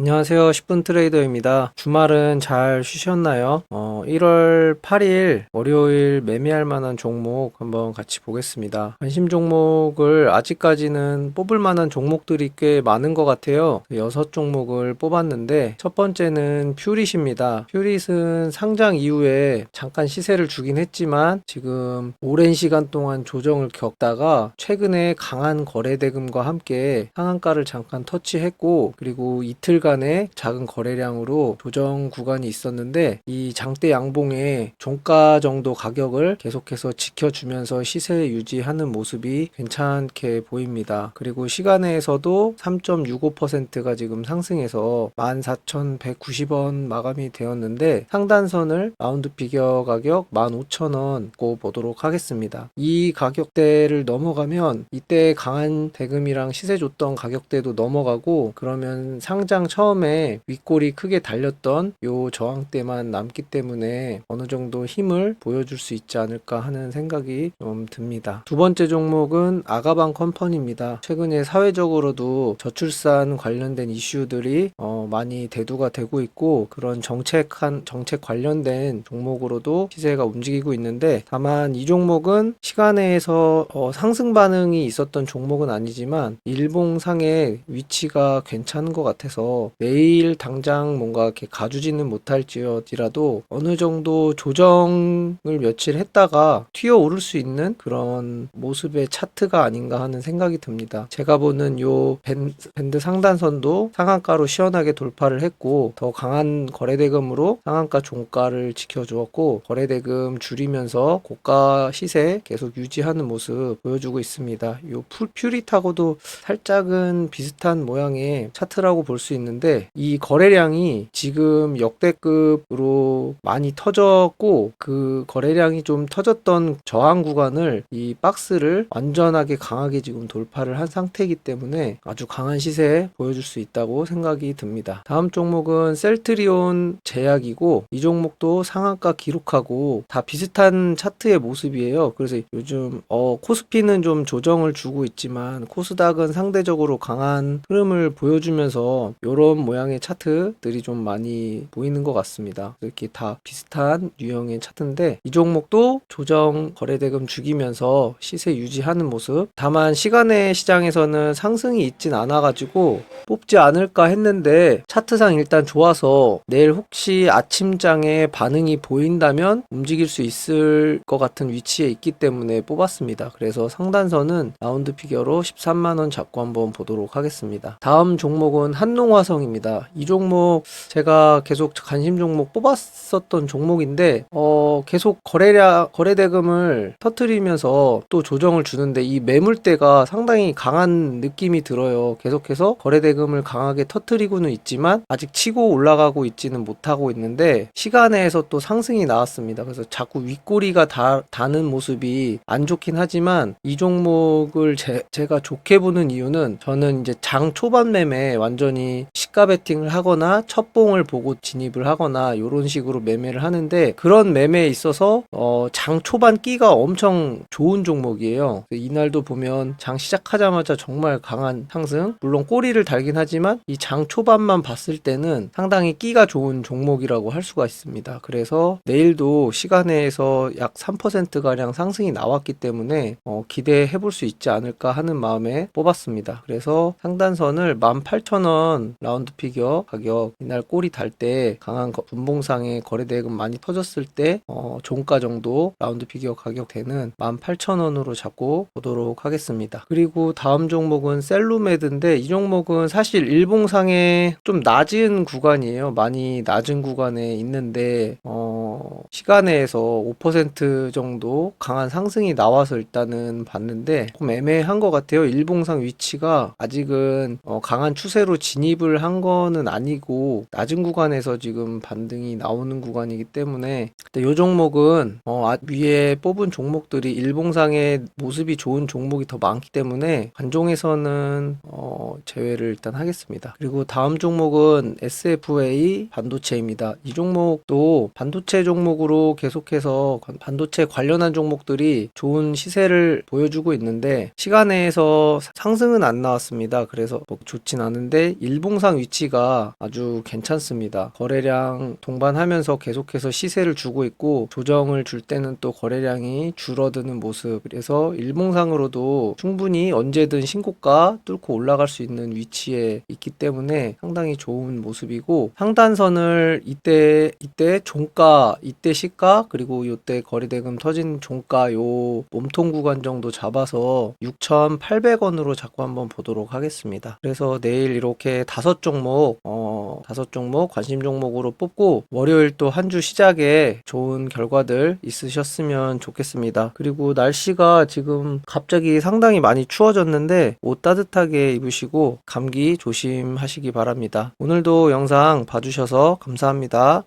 안녕하세요. 10분 트레이더입니다. 주말은 잘 쉬셨나요? 어, 1월 8일 월요일 매매할 만한 종목 한번 같이 보겠습니다. 관심 종목을 아직까지는 뽑을 만한 종목들이 꽤 많은 것 같아요. 6종목을 뽑았는데 첫 번째는 퓨릿입니다. 퓨릿은 상장 이후에 잠깐 시세를 주긴 했지만 지금 오랜 시간 동안 조정을 겪다가 최근에 강한 거래 대금과 함께 상한가를 잠깐 터치했고 그리고 이틀 간의 작은 거래량으로 조정 구간이 있었는데 이 장대 양봉의 종가 정도 가격을 계속해서 지켜주면서 시세 유지하는 모습이 괜찮게 보입니다. 그리고 시간에서도 3.65%가 지금 상승해서 14,190원 마감이 되었는데 상단선을 라운드 피겨 가격 15,000원 고 보도록 하겠습니다. 이 가격대를 넘어가면 이때 강한 대금이랑 시세 줬던 가격대도 넘어가고 그러면 상장 처음에 윗골이 크게 달렸던 요 저항대만 남기 때문에 어느 정도 힘을 보여줄 수 있지 않을까 하는 생각이 좀 듭니다. 두 번째 종목은 아가방 컴퍼니입니다. 최근에 사회적으로도 저출산 관련된 이슈들이 어, 많이 대두가 되고 있고 그런 정책한 정책 관련된 종목으로도 시세가 움직이고 있는데 다만 이 종목은 시간에서 어, 상승 반응이 있었던 종목은 아니지만 일봉상의 위치가 괜찮은 것 같아서 내일 당장 뭔가 이렇게 가주지는 못할지어디라도 어느 정도 조정을 며칠 했다가 튀어 오를 수 있는 그런 모습의 차트가 아닌가 하는 생각이 듭니다. 제가 보는 요 밴- 밴드 상단선도 상한가로 시원하게 돌파를 했고 더 강한 거래대금으로 상한가 종가를 지켜주었고 거래대금 줄이면서 고가 시세 계속 유지하는 모습 보여주고 있습니다. 요 풀- 퓨릿하고도 살짝은 비슷한 모양의 차트라고 볼 수 있는 데 이 거래량이 지금 역대급으로 많이 터졌고 그 거래량이 좀 터졌던 저항 구간을 이 박스를 완전하게 강하게 지금 돌파를 한 상태이기 때문에 아주 강한 시세 보여줄 수 있다고 생각이 듭니다. 다음 종목은 셀트리온 제약이고 이 종목도 상한가 기록하고 다 비슷한 차트의 모습이에요. 그래서 요즘 어, 코스피는 좀 조정을 주고 있지만 코스닥은 상대적으로 강한 흐름을 보여주면서 이런 모양의 차트들이 좀 많이 보이는 것 같습니다. 이렇게 다 비슷한 유형의 차트인데 이 종목도 조정 거래대금 죽이면서 시세 유지하는 모습. 다만 시간의 시장에서는 상승이 있진 않아가지고 뽑지 않을까 했는데 차트상 일단 좋아서 내일 혹시 아침장에 반응이 보인다면 움직일 수 있을 것 같은 위치에 있기 때문에 뽑았습니다. 그래서 상단선은 라운드 피겨로 13만원 잡고 한번 보도록 하겠습니다. 다음 종목은 한농화성입니다. 이 종목 제가 계속 관심 종목 뽑았었던 종목인데 어 계속 거래량 거래 대금을 터트리면서 또 조정을 주는데 이 매물대가 상당히 강한 느낌이 들어요. 계속해서 거래 대금 을 강하게 터트리고는 있지만 아직 치고 올라가고 있지는 못하고 있는데 시간에서 또 상승이 나왔습니다. 그래서 자꾸 윗꼬리가 다, 다는 모습이 안 좋긴 하지만 이 종목을 제, 제가 좋게 보는 이유는 저는 이제 장 초반 매매 완전히 시가 베팅을 하거나 첫봉을 보고 진입을 하거나 이런 식으로 매매를 하는데 그런 매매에 있어서 어, 장 초반 끼가 엄청 좋은 종목이에요. 이날도 보면 장 시작하자마자 정말 강한 상승. 물론 꼬리를 달긴 하지만 이 장 초반만 봤을 때는 상당히 끼가 좋은 종목이라고 할 수가 있습니다. 그래서 내일도 시간에서 약 3% 가량 상승이 나왔기 때문에 어, 기대해 볼 수 있지 않을까 하는 마음에 뽑았습니다. 그래서 상단선을 18,000원 라운드 피겨 가격 이날 꼬리 달 때 강한 거- 분봉상의 거래 대금 많이 터졌을 때 어, 종가 정도 라운드 피겨 가격 되는 18,000원으로 잡고 보도록 하겠습니다. 그리고 다음 종목은 셀루메드인데 이 종목은 사실 일봉상에 좀 낮은 구간이에요. 많이 낮은 구간에 있는데 어, 시간에서 5% 정도 강한 상승이 나와서 일단은 봤는데 좀 애매한 것 같아요. 일봉상 위치가 아직은 어, 강한 추세로 진입을 한 거는 아니고 낮은 구간에서 지금 반등이 나오는 구간이기 때문에 이 종목은 어, 아- 위에 뽑은 종목들이 일봉상의 모습이 좋은 종목이 더 많기 때문에 관종에서는 어, 제외를 일단 하겠습니다. 그리고 다음 종목은 SFA 반도체입니다. 이 종목도 반도체 종목으로 계속해서 관- 반도체 관련한 종목들이 좋은 시세를 보여주고 있는데 시간에서 상승은 안 나왔습니다. 그래서 뭐 좋진 않은데 일봉상 위치가 아주 괜찮습니다. 거래량 동반하면서 계속해서 시세를 주고 있고 조정을 줄 때는 또 거래량이 줄어드는 모습. 그래서 일봉상으로도 충분히 언제든 신고가 뚫고 올라갈 수 있는 위치에 있기 때문에 상당히 좋은 모습이고 상단선을 이때 이때 종가 이때 시가 그리고 이때 거래대금 터진 종가 요 몸통 구간 정도 잡아서 6,800원으로 자꾸 한번 보도록 하겠습니다. 그래서 내일 이렇게 다섯 종목 어 다섯 종목 관심 종목으로 뽑고 월요일 또 한 주 시작에 좋은 결과들 있으셨으면 좋겠습니다. 그리고 날씨가 지금 갑자기 상당히 많이 추워졌는데 옷 따뜻하게 입으시고 감기 조심하시기 바랍니다. 오늘도 영상 봐주셔서 감사합니다.